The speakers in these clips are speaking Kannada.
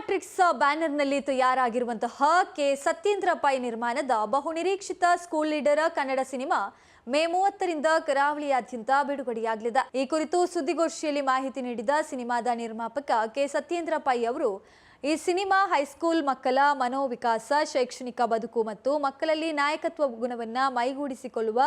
ಮ್ಯಾಟ್ರಿಕ್ಸ್ ಬ್ಯಾನರ್ನಲ್ಲಿ ತಯಾರಾಗಿರುವಂತಹ ಕೆ. ಸತ್ಯೇಂದ್ರ ಪೈ ನಿರ್ಮಾಣದ ಬಹುನಿರೀಕ್ಷಿತ school leader Kannada cinema May ಮೂವತ್ತರಿಂದ ಕರಾವಳಿಯಾದ್ಯಂತ ಬಿಡುಗಡೆಯಾಗಲಿದೆ. ಈ ಕುರಿತು ಸುದ್ದಿಗೋಷ್ಠಿಯಲ್ಲಿ ಮಾಹಿತಿ ನೀಡಿದ ಸಿನಿಮಾದ ನಿರ್ಮಾಪಕ ಕೆ. ಸತ್ಯೇಂದ್ರ ಪೈ ಅವರು ಈ ಸಿನಿಮಾ, ಹೈಸ್ಕೂಲ್ ಮಕ್ಕಳ ಮನೋವಿಕಾಸ, ಶೈಕ್ಷಣಿಕ ಬದುಕು ಮತ್ತು ಮಕ್ಕಳಲ್ಲಿ ನಾಯಕತ್ವ ಗುಣವನ್ನ ಮೈಗೂಡಿಸಿಕೊಳ್ಳುವ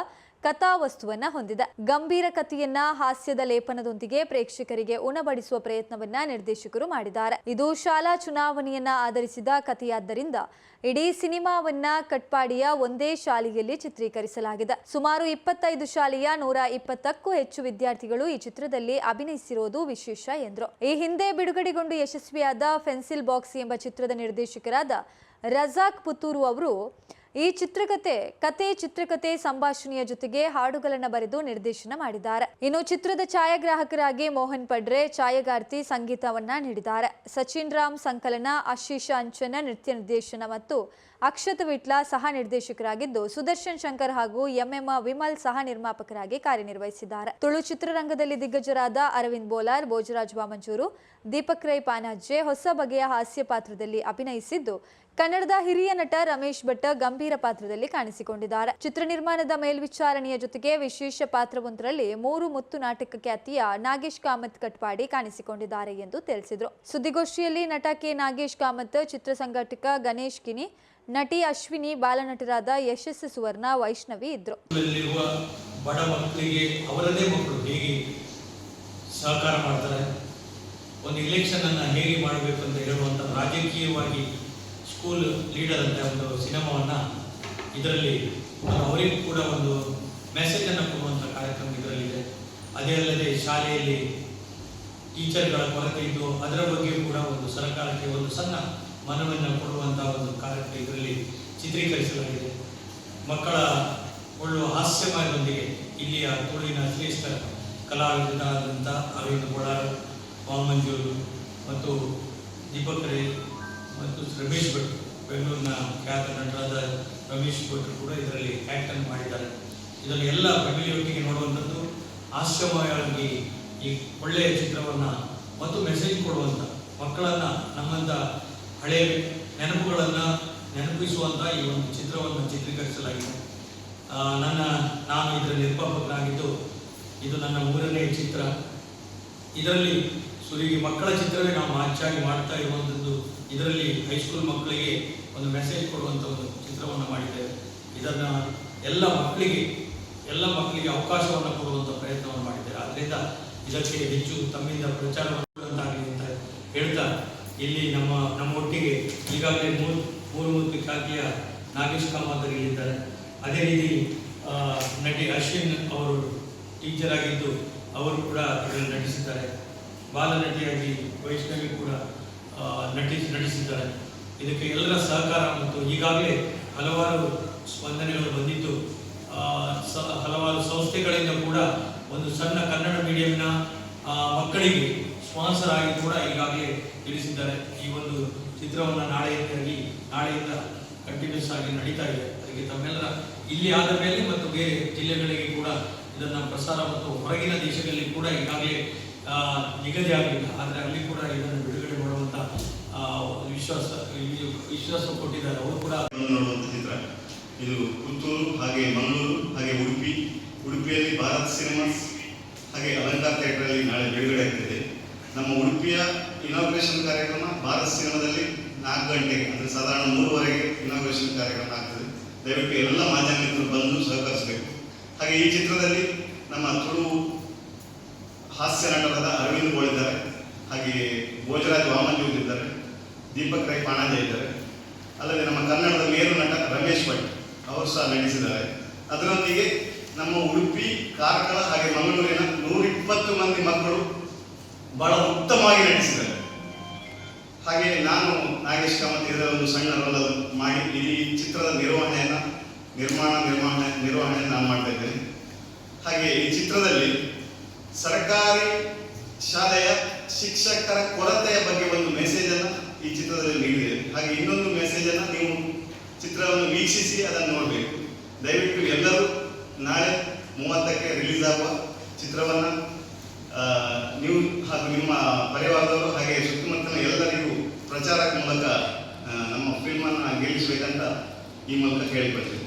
ಕಥಾವಸ್ತುವನ್ನ ಹೊಂದಿದೆ. ಗಂಭೀರ ಕಥೆಯನ್ನ ಹಾಸ್ಯದ ಲೇಪನದೊಂದಿಗೆ ಪ್ರೇಕ್ಷಕರಿಗೆ ಉಣಬಡಿಸುವ ಪ್ರಯತ್ನವನ್ನ ನಿರ್ದೇಶಕರು ಮಾಡಿದ್ದಾರೆ. ಇದು ಶಾಲಾ ಚುನಾವಣೆಯನ್ನ ಆಧರಿಸಿದ ಕಥೆಯಾದ್ದರಿಂದ ಇಡೀ ಸಿನಿಮಾವನ್ನ ಕಟ್ಪಾಡಿಯ ಒಂದೇ ಶಾಲೆಯಲ್ಲಿ ಚಿತ್ರೀಕರಿಸಲಾಗಿದೆ. ಸುಮಾರು ಇಪ್ಪತ್ತೈದು ಶಾಲೆಯ ನೂರ ಇಪ್ಪತ್ತಕ್ಕೂ ಹೆಚ್ಚು ವಿದ್ಯಾರ್ಥಿಗಳು ಈ ಚಿತ್ರದಲ್ಲಿ ಅಭಿನಯಿಸಿರುವುದು ವಿಶೇಷ ಎಂದರು. ಈ ಹಿಂದೆ ಬಿಡುಗಡೆಗೊಂಡು ಯಶಸ್ವಿಯಾದ ಫೆನ್ಸಿಲ್ ಬಾಕ್ಸ್ ಎಂಬ ಚಿತ್ರದ ನಿರ್ದೇಶಕರಾದ ರಜಾಕ್ ಪುತ್ತೂರು ಅವರು ಈ ಚಿತ್ರಕತೆ, ಕತೆ, ಚಿತ್ರಕತೆ ಸಂಭಾಷಣೆಯ ಜೊತೆಗೆ ಹಾಡುಗಳನ್ನು ಬರೆದು ನಿರ್ದೇಶನ ಮಾಡಿದ್ದಾರೆ. ಇನ್ನು ಚಿತ್ರದ ಛಾಯಾಗ್ರಾಹಕರಾಗಿ ಮೋಹನ್ ಪಡ್ರೆ ಛಾಯಾಗಾರ್ತಿ ಸಂಗೀತವನ್ನ ನೀಡಿದ್ದಾರೆ. ಸಚಿನ್ ರಾಮ್ ಸಂಕಲನ, ಆಶೀಷ ಅಂಚನ ನೃತ್ಯ ನಿರ್ದೇಶನ ಮತ್ತು ಅಕ್ಷತ ವಿಟ್ಲ ಸಹ ನಿರ್ದೇಶಕರಾಗಿದ್ದು, ಸುದರ್ಶನ್ ಶಂಕರ್ ಹಾಗೂ ಎಂಎಂ ವಿಮಲ್ ಸಹ ನಿರ್ಮಾಪಕರಾಗಿ ಕಾರ್ಯನಿರ್ವಹಿಸಿದ್ದಾರೆ. ತುಳು ಚಿತ್ರರಂಗದಲ್ಲಿ ದಿಗ್ಗಜರಾದ ಅರವಿಂದ್ ಬೋಲಾರ್, ಭೋಜರಾಜ್ ವಾಮಂಜೂರು, ದೀಪಕ್ ರೈ ಪಾನಾಜೆ ಹೊಸ ಬಗೆಯ ಹಾಸ್ಯ ಪಾತ್ರದಲ್ಲಿ ಅಭಿನಯಿಸಿದ್ದು, ಕನ್ನಡದ ಹಿರಿಯ ನಟ ರಮೇಶ್ ಭಟ್ ಗಂಭೀರ ಪಾತ್ರದಲ್ಲಿ ಕಾಣಿಸಿಕೊಂಡಿದ್ದಾರೆ. ಚಿತ್ರ ನಿರ್ಮಾಣದ ಮೇಲ್ವಿಚಾರಣೆಯ ಜೊತೆಗೆ ವಿಶೇಷ ಪಾತ್ರವೊಂದರಲ್ಲಿ ಮೂರು ಮುತ್ತು ನಾಟಕ ಖ್ಯಾತಿಯ ನಾಗೇಶ್ ಕಾಮತ್ ಕಟ್ಪಾಡಿ ಕಾಣಿಸಿಕೊಂಡಿದ್ದಾರೆ ಎಂದು ತಿಳಿಸಿದರು. ಸುದ್ದಿಗೋಷ್ಠಿಯಲ್ಲಿ ನಟ ಕೆ ನಾಗೇಶ್ ಕಾಮತ್, ಚಿತ್ರ ಸಂಘಟಕ ಗಣೇಶ್ ಕಿನಿ ನಟಿ ಅಶ್ವಿನಿ, ಬಾಲನಟರಾದ ಯಶಸ್ಸು ಸುವರ್ಣ, ವೈಷ್ಣವಿ ಇದ್ರು. ಬಡ ಮಕ್ಕಳಿಗೆ ಅವರದೇ ಮಕ್ಕಳು ಹೇಗೆ ಸಹಕಾರ ಮಾಡ್ತಾರೆ? ಒಂದು ಇಲೆಕ್ಷನ್ ಹೇಗೆ ಮಾಡಬೇಕು ಅಂತ ಹೇಳುವಂತ ರಾಜಕೀಯವಾಗಿ ಸ್ಕೂಲ್ ಲೀಡರ್ ಅಂತ ಒಂದು ಸಿನಿಮಾವನ್ನ ಇದರಲ್ಲಿ ಅವರಿಗೂ ಕೂಡ ಒಂದು ಮೆಸೇಜ್ ಅನ್ನು ಕೊಡುವಂತ ಕಾರ್ಯಕ್ರಮ ಇದರಲ್ಲಿದೆ. ಅದೇ ಅಲ್ಲದೆ ಶಾಲೆಯಲ್ಲಿ ಟೀಚರ್ಗಳ ಕೊರತೆ ಇದ್ದು ಅದರ ಬಗ್ಗೆಯೂ ಕೂಡ ಒಂದು ಸರ್ಕಾರಕ್ಕೆ ಒಂದು ಸಣ್ಣ ಮನವನ್ನು ಕೊಡುವಂಥ ಒಂದು ಕಾರ್ಯಕ್ರಮ ಇದರಲ್ಲಿ ಚಿತ್ರೀಕರಿಸಲಾಗಿದೆ. ಮಕ್ಕಳ ಒಳ್ಳೆಯ ಹಾಸ್ಯಮಯದೊಂದಿಗೆ ಇಲ್ಲಿಯ ತುಳುವಿನ ಶ್ರೇಷ್ಠ ಕಲಾವಿದರಾದಂಥ ಅರವಿಂದ್ ಬೋಳಾರ್ ವಾಮಂಜೂರು ಮತ್ತು ದೀಪಕ್ ರೇ ಮತ್ತು ರಮೇಶ್ ಭಟ್ ಬೆಂಗಳೂರಿನ ಖ್ಯಾತ ನಟರಾದ ರಮೇಶ್ ಭಟ್ ಕೂಡ ಇದರಲ್ಲಿ ಆ್ಯಕ್ಟನ್ನು ಮಾಡಿದ್ದಾರೆ. ಇದರಲ್ಲಿ ಎಲ್ಲ ಫ್ಯಾಮಿಲಿಯೊಟ್ಟಿಗೆ ನೋಡುವಂಥದ್ದು ಹಾಸ್ಯಮಯವಾಗಿ ಈ ಒಳ್ಳೆಯ ಚಿತ್ರವನ್ನು ಮತ್ತು ಮೆಸೇಜ್ ಕೊಡುವಂಥ ಮಕ್ಕಳನ್ನು, ನಮ್ಮಂಥ ಹಳೆಯ ನೆನಪುಗಳನ್ನು ನೆನಪಿಸುವಂಥ ಈ ಒಂದು ಚಿತ್ರವನ್ನು ಚಿತ್ರೀಕರಿಸಲಾಗಿದೆ. ನನ್ನ, ನಾನು ಇದರ ನಿರ್ಮಾಪಕನಾಗಿದ್ದು ಇದು ನನ್ನ ಮೂರನೇ ಚಿತ್ರ. ಇದರಲ್ಲಿ ಸುರಿಗೆ ಮಕ್ಕಳ ಚಿತ್ರವೇ ನಾವು ಹೆಚ್ಚಾಗಿ ಮಾಡ್ತಾ ಇರುವಂಥದ್ದು, ಇದರಲ್ಲಿ ಹೈಸ್ಕೂಲ್ ಮಕ್ಕಳಿಗೆ ಒಂದು ಮೆಸೇಜ್ ಕೊಡುವಂಥ ಒಂದು ಚಿತ್ರವನ್ನು ಮಾಡಿದ್ದೇವೆ ಇದನ್ನು ಎಲ್ಲ ಮಕ್ಕಳಿಗೆ ಎಲ್ಲ ಮಕ್ಕಳಿಗೆ ಅವಕಾಶವನ್ನು ಕೊಡುವಂಥ ಪ್ರಯತ್ನವನ್ನು ಮಾಡಿದ್ದೇವೆ ಆದ್ದರಿಂದ ಇದಕ್ಕೆ ಹೆಚ್ಚು ತಮ್ಮಿಂದ ಪ್ರಚಾರ ಅಂತ ಹೇಳ್ತಾ, ಇಲ್ಲಿ ನಮ್ಮ ನಮ್ಮ ಒಟ್ಟಿಗೆ ಈಗಾಗಲೇ ಮೂರು ಮೂರು ಮೂರು ಖ್ಯಾತಿಯ ನಾಗೇಶ್ ಕಾಮತ್ ಇಲ್ಲಿದ್ದಾರೆ. ಅದೇ ರೀತಿ ನಟಿ ಅಶ್ವಿನ್ ಅವರು ಟೀಚರ್ ಆಗಿದ್ದು ಅವರು ಕೂಡ ಇದರಲ್ಲಿ ನಟಿಸಿದ್ದಾರೆ. ಬಾಲನಟಿಯಾಗಿ ವೈಷ್ಣವಿ ಕೂಡ ನಟಿಸಿ ನಟಿಸಿದ್ದಾರೆ. ಇದಕ್ಕೆ ಎಲ್ಲರ ಸಹಕಾರ ಮತ್ತು ಈಗಾಗಲೇ ಹಲವಾರು ಸ್ಪಂದನೆಗಳು ಬಂದಿದ್ದು ಸ- ಹಲವಾರು ಸಂಸ್ಥೆಗಳಿಂದ ಕೂಡ ಒಂದು ಸಣ್ಣ ಕನ್ನಡ ಮೀಡಿಯಂನ ಮಕ್ಕಳಿಗೆ ಸ್ಪಾನ್ಸರ್ ಆಗಿ ಕೂಡ ಈಗಾಗಲೇ ತಿಳಿಸಿದ್ದಾರೆ. ಈ ಒಂದು ಚಿತ್ರವನ್ನು ನಾಳೆಯಿಂದಾಗಿ ನಾಳೆಯಿಂದ ಕಂಟಿನ್ಯೂಸ್ ಆಗಿ ನಡೀತಾ ಇದೆ. ಅದಕ್ಕೆ ತಮ್ಮೆಲ್ಲರ ಇಲ್ಲಿ ಆದ ಮೇಲೆ ಮತ್ತು ಬೇರೆ ಜಿಲ್ಲೆಗಳಿಗೆ ಕೂಡ ಇದನ್ನು ಪ್ರಸಾರ ಮತ್ತು ಹೊರಗಿನ ದೇಶಗಳಲ್ಲಿ ಕೂಡ ಈಗಾಗಲೇ ನಿಗದಿ ಆಗಲಿಲ್ಲ. ಆದರೆ ಅಲ್ಲಿ ಕೂಡ ಇದನ್ನು ಬಿಡುಗಡೆ ಮಾಡುವಂಥ ವಿಶ್ವಾಸ ವಿಶ್ವಾಸ ಕೊಟ್ಟಿದ್ದಾರೆ. ಅವರು ಕೂಡ ಚಿತ್ರ ಇದು ಪುತ್ತೂರು ಹಾಗೆ ಮಂಗಳೂರು ಹಾಗೆ ಉಡುಪಿ, ಉಡುಪಿಯಲ್ಲಿ ಭಾರತ್ ಸಿನಿಮಾಸ್ ಹಾಗೆ ಅಲಂಕಾರ ಥಿಯೇಟರಲ್ಲಿ ನಾಳೆ ಬಿಡುಗಡೆ ಆಗ್ತಿದೆ. ನಮ್ಮ ಉಡುಪಿಯ ಇನಾಗ್ರೇಷನ್ ಕಾರ್ಯಕ್ರಮ ಭಾರತ್ ಸಿನಿಮಾದಲ್ಲಿ ನಾಲ್ಕು ಗಂಟೆಗೆ, ಅಂದರೆ ಸಾಧಾರಣ ಮೂರುವರೆಗೆ ಇನಾಗ್ರೇಷನ್ ಕಾರ್ಯಕ್ರಮ ಆಗ್ತದೆ. ದಯವಿಟ್ಟು ಎಲ್ಲ ಮಾಧ್ಯಮಗಳು ಬಂದು ಸಹಕರಿಸಬೇಕು. ಹಾಗೆ ಈ ಚಿತ್ರದಲ್ಲಿ ನಮ್ಮ ತುಳು ಹಾಸ್ಯ ನಟರಾದ ಅರವಿಂದ್ ಗೋಳಿದ್ದಾರೆ ಹಾಗೆ ಭೋಜರಾಜ್ ವಾಮಂಜೂರ್ ಇದ್ದಾರೆ, ದೀಪಕ್ ರೈ ಪಾಣಾಜೆ ಇದ್ದಾರೆ. ಅಲ್ಲದೆ ನಮ್ಮ ಕನ್ನಡದ ಮೇರು ನಟ ರಮೇಶ್ ಭಟ್ ಅವರು ಸಹ ನಟಿಸಿದ್ದಾರೆ. ಅದರೊಂದಿಗೆ ನಮ್ಮ ಉಡುಪಿ, ಕಾರ್ಕಳ ಹಾಗೆ ಮಂಗಳೂರಿನ ನೂರಿಪ್ಪತ್ತು ಮಂದಿ ಮಕ್ಕಳು ಬಹಳ ಉತ್ತಮವಾಗಿ ನಟಿಸಿದ್ದಾರೆ. ಹಾಗೆ ನಾನು ನಾಗೇಶ್ ಕಾಮತ್ ಇದರ ಒಂದು ಸಣ್ಣ ರೋಲ್ ಮಾಡಿ ಈ ಚಿತ್ರದ ನಿರ್ವಹಣೆಯನ್ನು, ನಿರ್ಮಾಣ, ನಿರ್ವಹಣೆ, ನಿರ್ವಹಣೆಯನ್ನು ನಾನು ಮಾಡ್ತಾ ಹಾಗೆ ಈ ಚಿತ್ರದಲ್ಲಿ ಸರ್ಕಾರಿ ಶಾಲೆಯ ಶಿಕ್ಷಕರ ಕೊರತೆಯ ಬಗ್ಗೆ ಒಂದು ಮೆಸೇಜ್ ಅನ್ನು ಈ ಚಿತ್ರದಲ್ಲಿ ನೀಡಿದೆ ಹಾಗೆ ಇನ್ನೊಂದು ಮೆಸೇಜ್ ಅನ್ನು ನೀವು ಚಿತ್ರವನ್ನು ವೀಕ್ಷಿಸಿ ಅದನ್ನು ನೋಡಬೇಕು. ದಯವಿಟ್ಟು ಎಲ್ಲರೂ ನಾಳೆ ಮೂವತ್ತಕ್ಕೆ ರಿಲೀಸ್ ಆಗುವ ಚಿತ್ರವನ್ನು ನೀವು ಹಾಗೂ ನಿಮ್ಮ ಪರಿವಾರದವರು ಹಾಗೆ ಸುತ್ತಮುತ್ತಲಿನ ಎಲ್ಲರಿಗೂ ಪ್ರಚಾರ ಮೂಲಕ ನಮ್ಮ ಫಿಲ್ಮನ್ನು ಗೆಲ್ಲಿಸಬೇಕಂತ ಈ ಮೂಲಕ ಕೇಳಿಕೊಳ್ತೀವಿ